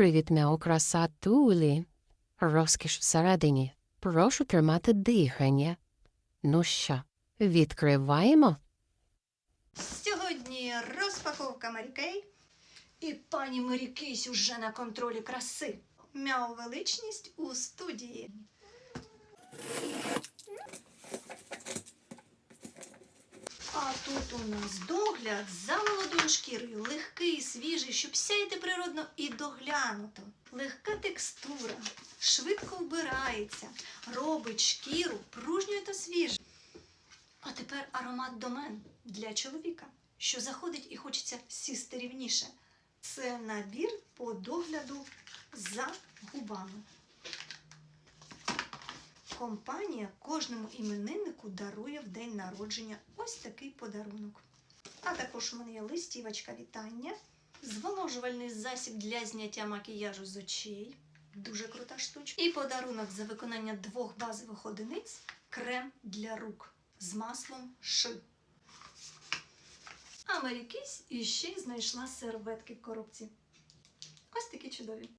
Привіт, м'яу красатулі. Розкіш всередині. Прошу тримати дихання. Ну що, відкриваємо? Сьогодні розпаковка Марікей. І пані Марікись уже на контролі краси. Мяу величність у студії. А тут у нас догляд за шкірою. Легкий, свіжий, щоб сяяти природно і доглянуто. Легка текстура, швидко вбирається, робить шкіру пружньою та свіжою. А тепер аромат домен для чоловіка, що заходить і хочеться сісти рівніше. Це набір по догляду за губами. Компанія кожному імениннику дарує в день народження ось такий подарунок. А також у мене є листівочка вітання, зволожувальний засіб для зняття макіяжу з очей. Дуже крута штучка. І подарунок за виконання двох базових одиниць крем для рук з маслом ши. А Марікісь іще знайшла серветки в коробці. Ось такі чудові.